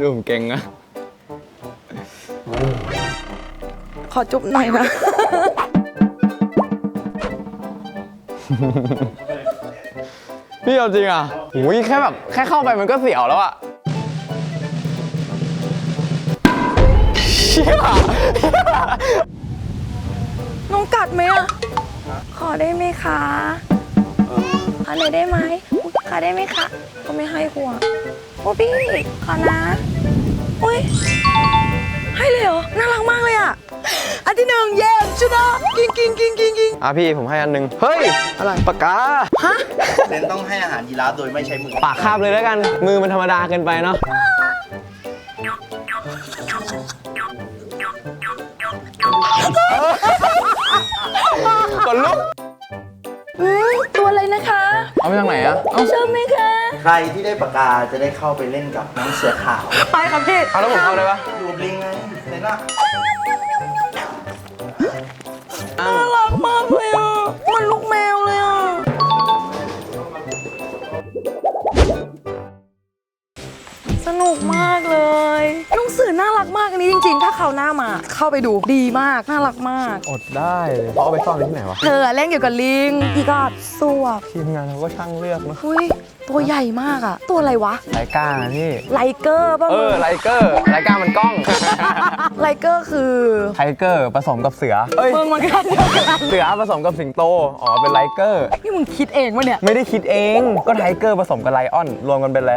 ดูผมเก่งอะขอจุ๊บหน่อยนะ พี่เอาจริงอะหูยแค่แบบแค่เข้าไปมันก็เสียวแล้วอะเชี่ยน้องกัดไหมอะ ขอได้ไหมคะขอหน่อยได้ไหมอุ๊ยขอได้ไหมคะก็ไม่ให้หัว โอ้พี่ขอนะอุ้ยให้เลยเหรอ น่ารักมากเลยอะ อันที่หนึ่งเย้ชนะกิ้งกิ้งกิ้งกิ้งกิ้งอะพี่ผมให้อันหนึงเฮ้ย อะไรปากกา ฮะ เซนต้องให้อาหารยีราฟโดยไม่ใช้มือ ปากคาบเลยแล้วกัน มือมันธรรมดาเกินไปเนาะกดลุก เอาไปทางไหนอะเอาชอบไหมคะ ใครที่ได้ปากกาจะได้เข้าไปเล่นกับน้องเสือขาวไปค่ะพี่เอาแล้วผมเข้าได้ปะดูบลิงไงเซนอะอ้าวน่ารักมากเลยอะ สนุกมากเลยน้องสื่อน่ารักมากอันนี้จริงๆ ถ้าเขาวหน้ามาเข้าไปดูดีมากน่ารักมาก อดได้เลยเอาไปซ่อนไว้ที่ไหนวะ เธอเล่นเกี่ยวกับลิงพี่ก็สวบทีมงานเราก็ช่างเลือกเนอะอุ้ยตัวใหญ่มากอะตัวอะไรวะไลก้านะพี่ ไลเกอร์ป่ะเอมึองไลเกอร์ไลก้ามันกล้อง ไลเกอร์คือไทเกอร์ผสมกับเสือ เอ้ย มึงมันก็เดียวกันเสือผสมกับสิงโต อ๋อ เป็นไลเกอร์ นี่มึงคิดเองวะเนี่ย ไม่ได้คิดเอง ก็ไทเกอร์ผสมกับไลออน รวมกันเป็นอะไร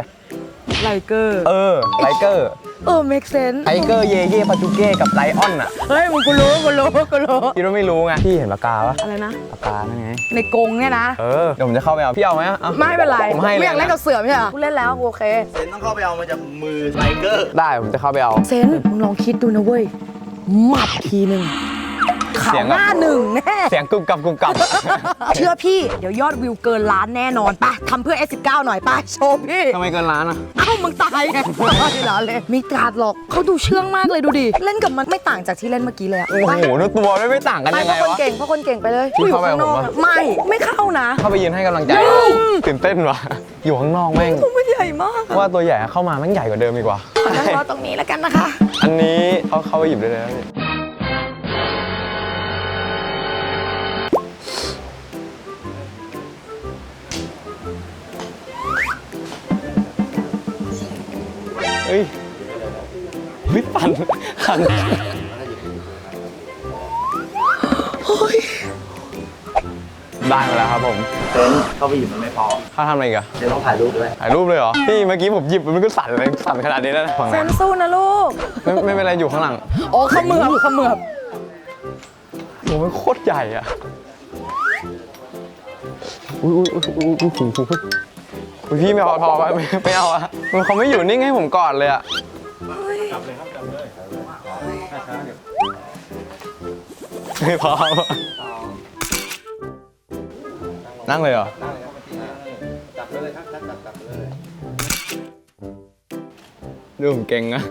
ไลเกอร์ เออไลเกอร์เออ make sense ไทเกอร์เยเย่ปาจูเก้กับไลออนอะเฮ้ยมึงกูรู้กูรู้กูรู้คิดว่าไม่รู้ไงพี่เห็นปากกาปะอะไรนะปากกานั่นไงในกรงเนี่ยนะเออเดี๋ยวผมจะเข้าไปเอาพี่เอาไหมอะอาไม่เป็นไรผมให้เลยไม่อยากเล่นกับเสือไม่ใช่เหรอกูเล่นแล้วกูโอเคเซนต้องเข้าไปเอามาจากมือไลเกอร์ได้ผมจะเข้าไปเอาเซนมึงลองคิดดูนะเว้ยหมัดทีหนึ่ง ขาเสีวยงหแบบน้าหนึ่งแน่ เสียงกรุบกรับกรุบกรับ เชื่อพี่เดี๋ยวยอดวิวเกินล้านแน่นอนไปะทำเพื่อ S19 หน่อยไปะโชว์พี่ ทำไมเกินล้านอะเอ้ามึงตายไงไม่เหรอเลยมีการ์ดหรอกเขาดูเชื่องมากเลยดูดิ เล่นกับมันไม่ต่างจากที่เล่นเมื่อกี้เลยอะโอ้ไปโหดูตัวไม่ไม่ต่างกันไปยังเพไงราะคนวะ เก่งเพราะคนเก่งไปเลยพี่อยู่เข้าไปข้างนอกกับผมปะไม่ไม่เข้านะ เข้าไปยืนให้กำลังใจ ตื่นเต้นว่ะอยู่ข้างนอกแม่ง ตัวมันใหญ่มากว่าตัวใหญ่อะเข้ามาแม่งใหญ่กว่าเดิมอีกว่า ขอนั่งรอตรงนี้แล้วกันนะคะ อันนี้เขาเข้าไปหยิบได้เลยนะพี่ เฮ้ยเฮ้ยปั่นขันได้มาแล้วครับผมเซนเข้าไปหยิบมันไม่พอเขาทำอะไรอีกอะเซนต้องถ่ายรูปด้วยถ่ายรูปเลยเหรอพี่เมื่อกี้ผมหยิบมันก็สั่นเลยสั่นขนาดนี้แล้วนะฝั่งเซนั้นนสู้นะลูก ไม่ไม่เป็นไรอยู่ข้างหลังโอ้เขมือบเขมือบโอ้มันโคตรใหญ่อะอุ้ยอุ้ยอุ้ยอุ้ยอุ้ยอุ้ยอุ้ย อุ้ยพี่ไม่เอาพอไปไม่เอาอะมันเขาไม่อยู่นิ่งให้ผมกอดเลยอะไม่พอนั่งเลยเหรอ จับเลยครับจับจับเลยดูผมเก่งอะ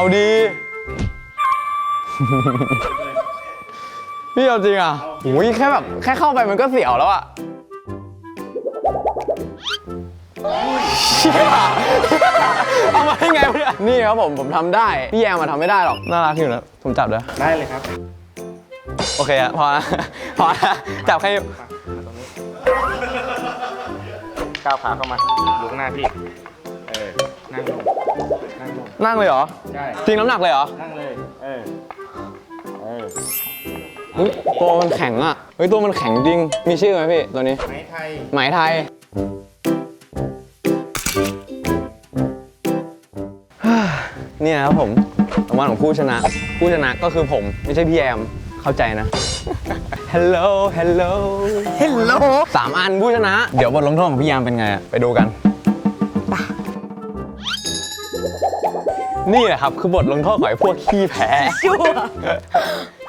เอาดี พี่เอาจริงอะโอ้ยแค่แบบแค่เข้าไปมันก็เสียวแล้วอะเชี่ยเอามาได้ไงวะเนี่ยนี่ครับผมผมทำได้ พี่แยมมาทำไม่ได้หรอก น่ารักอยู่นะผมจับด้วยได้เลยครับ โอเคอะพอละพอละจับแค่ก้าวขาเข้ามาอยู่ข้างหน้าพี่ เออ นั่งลง นั่งลงนั่งเลยเหรอ ใช่ทิ้งน้ำหนักเลยเหรอนั่งเลย เออ เออ เฮ้ยตัวมันแข็งอะ เฮ้ยตัวมันแข็งจริง มีชื่อไหมพี่ตัวนี้ไม้ไทยไหมไทย เนี่ยครับผมรางวัลของผู้ชนะ ผู้ชนะก็คือผม ไม่ใช่พี่แอม เข้าใจนะ Hello Hello Hello สามอันผู้ชนะ เดี๋ยวบทลงโทษของพี่แอมเป็นไงอะไปดูกัน นี่แหละครับคือบทลงโทษของไอ้พวกขี้แพ้ชัวร์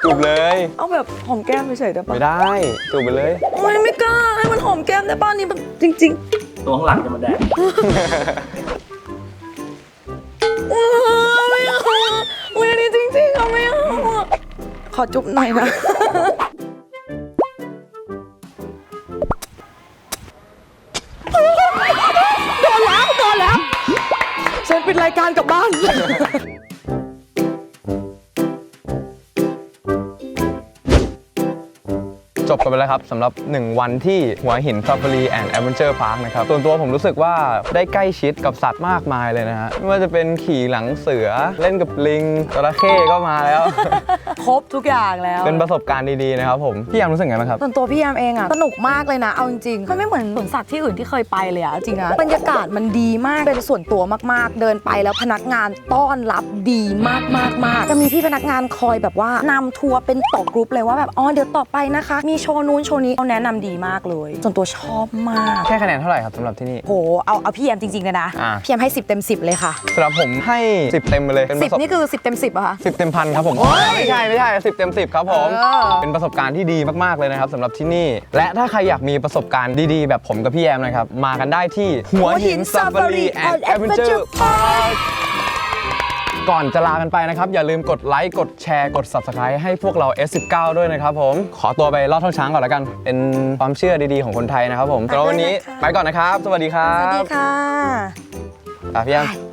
จูบเลย เอาแบบหอมแก้มเฉยๆได้ปะไม่ได้จูบไปเลย โอ้ยไม่กล้าให้มันหอมแก้มได้ป่ะนี่แบบจริงตัวข้างหลังจะมาแดงๆโอ้ยไม่เอาอะโอ้ยอันนี้จริงๆอะไม่เอาอะขอจุ๊บหน่อยนะ รายการกลับบ้าน จบกันไปแล้วครับสำหรับ 1 วันที่หัวหิน Safari and Adventure Park นะครับส่วนตัวผมรู้สึกว่าได้ใกล้ชิดกับสัตว์มากมายเลยนะฮะไม่ว่าจะเป็นขี่หลังเสือเล่นกับลิงจระเข้ก็มาแล้ว ครบทุกอย่างแล้วเป็นประสบการณ์ดีๆนะครับผมพี่ยามรู้สึกไงบ้างครับส่วนตัวพี่แอมเองอะสนุกมากเลยนะ เอาจริงๆมันไม่เหมือนสวนสัตว์ที่อื่นที่เคยไปเลยอะจริงนะบรรยากาศมันดีมากเป็นส่วนตัวมากๆ เดินไปแล้วพนักงานต้อนรับดีมากมากมากจะมีพี่พนักงานคอยแบบว่านำทัวร์เป็นต่อกรุ๊ปเลยว่าแบบอ๋อเดี๋ยวต่อไปนะคะ มีโชว์นู้นโชว์นี้เขาแนะนำดีมากเลย ส่วนตัวชอบมากแค่คะแนนเท่าไหร่ครับสำหรับที่นี่ โหเอาเอาพี่แอมจริงๆเลยนะอะ พี่แอมให้ 10 เต็ม 10 เลยค่ะ สำหรับผมให้ 10 เต็มไปเลยเป็นประสบ10 นี่คือ 10 เต็ม 10อะคะ10เต็มพันครับผมโอ้ยไม่ใช่ไม่ใช่10เต็ม10ครับผม เออ เป็นประสบการณ์ที่ดีมากๆเลยนะครับสำหรับที่นี่ และถ้าใครอยากมีประสบการณ์ดีๆ แบบผมกับพี่แอมนะครับ มากันได้ที่หัวหิน Safari and Adventure Park ก่อนจะลากันไปนะครับ อย่าลืมกดไลค์กดแชร์กด Subscribe ให้พวกเรา S19 ด้วยนะครับผม ขอตัวไปลอดท้องช้างก่อนแล้วกัน เป็นความเชื่อดีๆของคนไทยนะครับผมสำหรับวันนี้ไปก่อนนะครับ สวัสดีครัสวัสบดีค่ะ อะพี่แอมเดี๋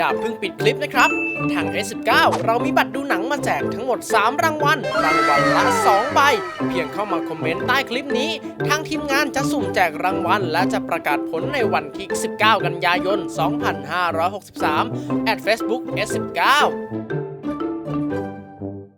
อย่าเพิ่งปิดคลิปนะครับ ทาง S19 เรามีบัตรดูหนังมาแจกทั้งหมด 3 รางวัล รางวัลละ 2 ใบ เพียงเข้ามาคอมเมนต์ใต้คลิปนี้ ทางทีมงานจะสุ่มแจกรางวัล และจะประกาศผลในวันที่ 19 กันยายน 2563 at Facebook S19